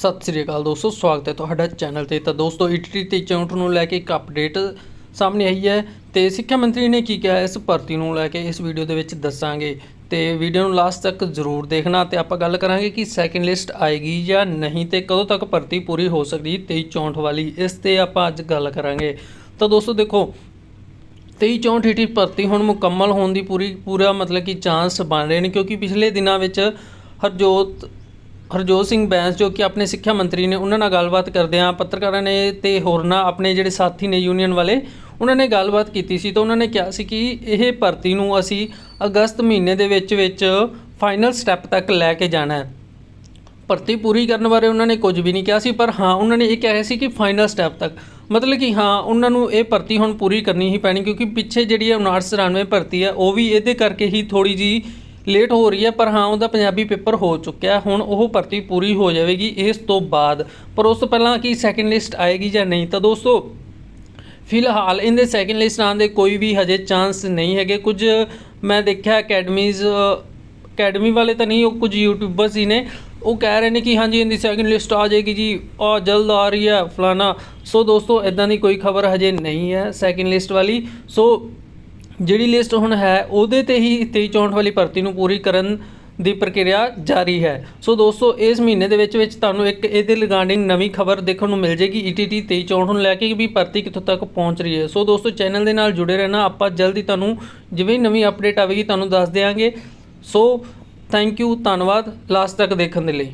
ਸਤਿ ਸ੍ਰੀ ਅਕਾਲ ਦੋਸਤੋ, ਸਵਾਗਤ ਹੈ ਤੁਹਾਡਾ ਚੈਨਲ ਤੇ। ਤਾਂ ਦੋਸਤੋ ਈਟੀਟੀ ਤੇ 64 ਨੂੰ ਲੈ ਕੇ ਇੱਕ ਅਪਡੇਟ ਸਾਹਮਣੇ ਆਈ ਹੈ ਤੇ ਸਿੱਖਿਆ ਮੰਤਰੀ ਨੇ ਕੀ ਕਿਹਾ, ਇਸ ਭਰਤੀ ਨੂੰ ਲੈ ਕੇ ਇਸ ਵੀਡੀਓ ਦੇ ਵਿੱਚ ਦੱਸਾਂਗੇ। ਤੇ ਵੀਡੀਓ ਨੂੰ ਲਾਸਟ ਤੱਕ ਜ਼ਰੂਰ ਦੇਖਣਾ ਤੇ ਆਪਾਂ ਗੱਲ ਕਰਾਂਗੇ ਕਿ ਸੈਕਿੰਡ ਲਿਸਟ ਆਏਗੀ ਜਾਂ ਨਹੀਂ ਤੇ ਕਦੋਂ ਤੱਕ ਭਰਤੀ ਪੂਰੀ ਹੋ ਸਕਦੀ 23 64 ਵਾਲੀ, ਇਸ ਤੇ ਆਪਾਂ ਅੱਜ ਗੱਲ ਕਰਾਂਗੇ। ਤਾਂ ਦੋਸਤੋ, ਦੇਖੋ 23 64 ਈਟੀ ਭਰਤੀ ਹੁਣ ਮੁਕੰਮਲ ਹੋਣ ਦੀ ਪੂਰੀ, ਪੂਰਾ ਮਤਲਬ ਕਿ ਚਾਂਸ ਬਣ ਰਹੇ ਨੇ ਕਿਉਂਕਿ ਪਿਛਲੇ ਦਿਨਾਂ ਵਿੱਚ ਹਰਜੋਤ ਹਰਜੋਤ ਸਿੰਘ ਬੈਂਸ, ਜੋ ਕਿ ਆਪਣੇ ਸਿੱਖਿਆ ਮੰਤਰੀ ਨੇ, ਉਹਨਾਂ ਨਾਲ ਗੱਲਬਾਤ ਕਰਦਿਆਂ ਪੱਤਰਕਾਰਾਂ ਨੇ ਤੇ ਹੋਰਨਾਂ ਆਪਣੇ ਜਿਹੜੇ ਸਾਥੀ ਨੇ ਯੂਨੀਅਨ ਵਾਲੇ, ਉਹਨਾਂ ਨੇ ਗੱਲਬਾਤ ਕੀਤੀ ਸੀ ਤਾਂ ਉਹਨਾਂ ਨੇ ਕਿਹਾ ਸੀ ਕਿ ਇਹ ਭਰਤੀ ਨੂੰ ਅਸੀਂ ਅਗਸਤ ਮਹੀਨੇ ਦੇ ਵਿੱਚ ਵਿੱਚ ਫਾਈਨਲ ਸਟੈਪ ਤੱਕ ਲੈ ਕੇ ਜਾਣਾ ਹੈ। ਭਰਤੀ ਪੂਰੀ ਕਰਨ ਬਾਰੇ ਉਹਨਾਂ ਨੇ ਕੁਝ ਵੀ ਨਹੀਂ ਕਿਹਾ ਸੀ, ਪਰ ਹਾਂ, ਉਹਨਾਂ ਨੇ ਇਹ ਕਿਹਾ ਸੀ ਕਿ ਫਾਈਨਲ ਸਟੈਪ ਤੱਕ। ਮਤਲਬ ਕਿ ਹਾਂ, ਉਹਨਾਂ ਨੂੰ ਇਹ ਭਰਤੀ ਹੁਣ ਪੂਰੀ ਕਰਨੀ ਹੀ ਪੈਣੀ, ਕਿਉਂਕਿ ਪਿੱਛੇ ਜਿਹੜੀ ਹੈ 5994 ਭਰਤੀ ਹੈ, ਉਹ ਵੀ ਇਹਦੇ ਕਰਕੇ ਹੀ ਥੋੜੀ ਜੀ ਲੇਟ ਹੋ ਰਹੀ ਹੈ, ਪਰ ਹਾਂ, ਉਹਦਾ ਪੰਜਾਬੀ ਪੇਪਰ ਹੋ ਚੁੱਕਿਆ। ਹੁਣ ਉਹ ਭਰਤੀ ਪੂਰੀ ਹੋ ਜਾਵੇਗੀ ਇਸ ਤੋਂ ਬਾਅਦ। ਪਰ ਉਸ ਤੋਂ ਪਹਿਲਾਂ ਕਿ ਸੈਕਿੰਡ ਲਿਸਟ ਆਏਗੀ ਜਾਂ ਨਹੀਂ? ਤਾਂ ਦੋਸਤੋ, ਫਿਲਹਾਲ ਇਹਦੇ ਸੈਕਿੰਡ ਲਿਸਟ ਆਉਣ ਦੇ ਕੋਈ ਵੀ ਹਜੇ ਚਾਂਸ ਨਹੀਂ ਹੈਗੇ। ਕੁਝ ਮੈਂ ਦੇਖਿਆ ਅਕੈਡਮੀਜ਼ ਅਕੈਡਮੀ ਵਾਲੇ ਤਾਂ ਨਹੀਂ, ਉਹ ਕੁਝ ਯੂਟਿਊਬਰਸ ਹੀ ਨੇ। ਉਹ ਕਹਿ ਰਹੇ ਨੇ ਕਿ ਹਾਂਜੀ, ਇਹਦੀ ਸੈਕਿੰਡ ਲਿਸਟ ਆ ਜਾਏਗੀ ਜੀ। ਆ, ਜਲਦ ਆ ਰਹੀ ਹੈ ਫਲਾਣਾ। ਸੋ ਦੋਸਤੋ ਇਦਾਂ ਦੀ ਕੋਈ ਖਬਰ ਹਜੇ ਨਹੀਂ ਹੈ ਸੈਕਿੰਡ ਲਿਸਟ ਵਾਲੀ। ਸੋ ਜਿਹੜੀ ਲਿਸਟ ਹੁਣ ਹੈ, ਉਹਦੇ ਤੇ ਹੀ 23 64 ਵਾਲੀ ਭਰਤੀ ਨੂੰ ਪੂਰੀ ਕਰਨ ਦੀ ਪ੍ਰਕਿਰਿਆ ਜਾਰੀ ਹੈ। ਸੋ ਦੋਸਤੋ, ਇਸ ਮਹੀਨੇ ਦੇ ਵਿੱਚ ਵਿੱਚ ਤੁਹਾਨੂੰ ਇੱਕ ਇਹਦੇ ਰਿਗਾਰਡਿੰਗ ਨਵੀਂ ਖਬਰ ਦੇਖਣ ਨੂੰ ਮਿਲ ਜੇਗੀ। E ETT 23 64 ਨੂੰ ਲੈ ਕੇ ਵੀ ਭਰਤੀ ਕਿੱਥੋਂ ਤੱਕ ਪਹੁੰਚ ਰਹੀ ਹੈ। ਸੋ ਦੋਸਤੋ, ਚੈਨਲ ਦੇ ਨਾਲ ਜੁੜੇ ਰਹਿਣਾ। ਆਪਾਂ ਜਲਦੀ ਤੁਹਾਨੂੰ ਜਿਵੇਂ ਨਵੀਂ ਅਪਡੇਟ ਆਵੇਗੀ, ਤੁਹਾਨੂੰ ਦੱਸ ਦੇਵਾਂਗੇ ਸੋ ਥੈਂਕ ਯੂ ਧੰਨਵਾਦ। ਲਾਸਟ ਤੱਕ ਦੇਖਣ ਦੇ ਲਈ।